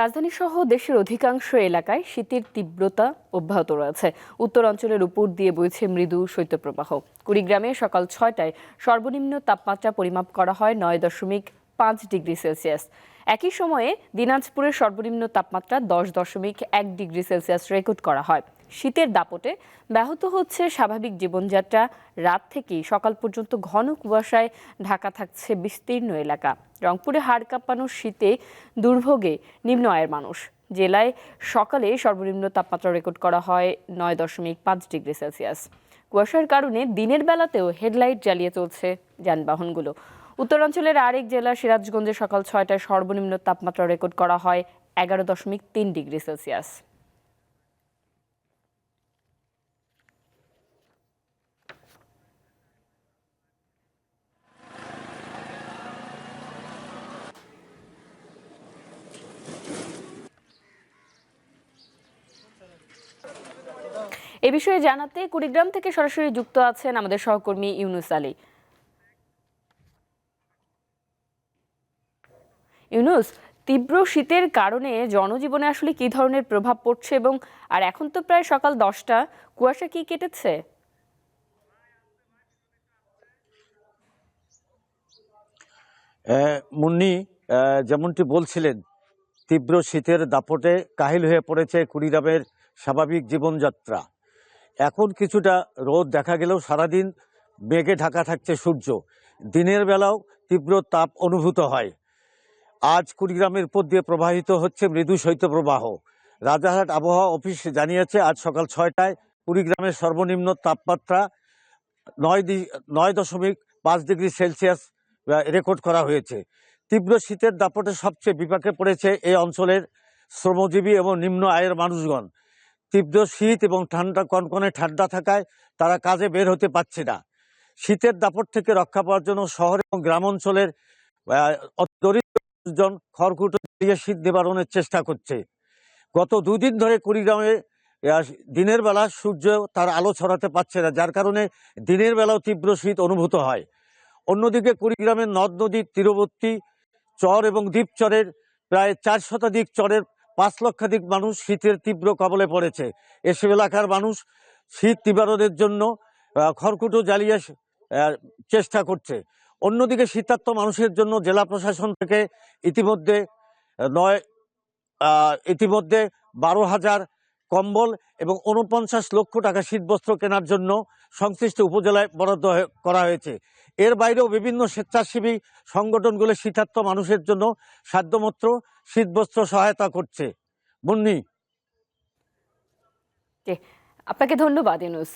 রাজধানী সহ দেশের অধিকাংশ এলাকায় শীতের তীব্রতা অব্যাহত রয়েছে। উত্তর অঞ্চলের উপর দিয়ে বইছে মৃদু শৈত্যপ্রবাহ। কুড়িগ্রামে সকাল ছয়টায় সর্বনিম্ন তাপমাত্রা পরিমাপ করা হয় নয় দশমিক পাঁচ ডিগ্রি সেলসিয়াস। একই সময়ে দিনাজপুরের সর্বনিম্ন তাপমাত্রা দশ দশমিক এক ডিগ্রি সেলসিয়াস রেকর্ড করা হয়। শীতের দাপটে ব্যাহত হচ্ছে স্বাভাবিক জীবনযাত্রা। রাত থেকেই সকাল পর্যন্ত ঘন কুয়াশায় ঢাকা থাকছে বিস্তীর্ণ এলাকা। রংপুরে হাড় কাঁপানো শীতে দুর্ভোগে নিম্ন আয়ের মানুষ। জেলায় সকালে সর্বনিম্ন তাপমাত্রা রেকর্ড করা হয় নয় দশমিক পাঁচ ডিগ্রি সেলসিয়াস। কুয়াশার কারণে দিনের বেলাতেও হেডলাইট জ্বালিয়ে চলছে যানবাহনগুলো। উত্তরাঞ্চলের আরেক জেলা সিরাজগঞ্জে সকাল ছয়টায় সর্বনিম্ন তাপমাত্রা রেকর্ড করা হয় এগারো দশমিক তিন ডিগ্রি সেলসিয়াস। এ বিষয়ে জানাতে কুড়িগ্রাম থেকে সরাসরি যুক্ত আছেন আমাদের সহকর্মী ইউনুস আলী। ইউনুস, তীব্র শীতের কারণে জনজীবনে আসলে কি ধরনের প্রভাব পড়ছে এবং আর এখন তো প্রায় সকাল দশটা, কুয়াশা কি কেটেছে? মুন্নি যেমনটি বলছিলেন, তীব্র শীতের দাপটে কাহিল হয়ে পড়েছে কুড়িগ্রামের স্বাভাবিক জীবনযাত্রা। এখন কিছুটা রোদ দেখা গেলেও সারাদিন মেঘে ঢাকা থাকছে সূর্য। দিনের বেলাও তীব্র তাপ অনুভূত হয়। আজ কুড়িগ্রামের উপর দিয়ে প্রবাহিত হচ্ছে মৃদু শৈত্যপ্রবাহ। রাজারহাট আবহাওয়া অফিস জানিয়েছে, আজ সকাল ছয়টায় কুড়িগ্রামের সর্বনিম্ন তাপমাত্রা নয় নয় দশমিক পাঁচ ডিগ্রি সেলসিয়াস রেকর্ড করা হয়েছে। তীব্র শীতের দাপটে সবচেয়ে বিপাকে পড়েছে এই অঞ্চলের শ্রমজীবী এবং নিম্ন আয়ের মানুষগণ। তীব্র শীত এবং ঠান্ডা, কনকনে ঠান্ডা থাকায় তারা কাজে বের হতে পারছে না। শীতের দাপট থেকে রক্ষা পাওয়ার জন্য শহর এবং গ্রাম অঞ্চলের দরিদ্রজন খড়কুটো দিয়ে শীত নিবারণের চেষ্টা করছে। গত দুদিন ধরে কুড়িগ্রামে দিনের বেলা সূর্য তার আলো ছড়াতে পারছে না, যার কারণে দিনের বেলাও তীব্র শীত অনুভূত হয়। অন্যদিকে কুড়িগ্রামের নদ নদীর তীরবর্তী চর এবং দ্বীপচরের প্রায় চার শতাধিক চরের পাঁচ লক্ষাধিক মানুষ শীতের তীব্র কবলে পড়েছে। এসব এলাকার মানুষ শীত নিবারণের জন্য খড়কুটো জ্বালিয়ে চেষ্টা করছে। অন্যদিকে শীতার্থ মানুষের জন্য জেলা প্রশাসন থেকে ইতিমধ্যে নয় ইতিমধ্যে বারো হাজার কম্বল এবং উনপঞ্চাশ লক্ষ টাকা শীতবস্ত্র কেনার জন্য সংশ্লিষ্ট উপজেলায় বরাদ্দ করা হয়েছে। এর বাইরেও বিভিন্ন স্বেচ্ছাসেবী সংগঠনগুলো শীতার্থ মানুষের জন্য সাধ্যমাত্র শীতবস্ত্র সহায়তা করছে। মুন্নি। আপনাকে ধন্যবাদ, ইউনুস।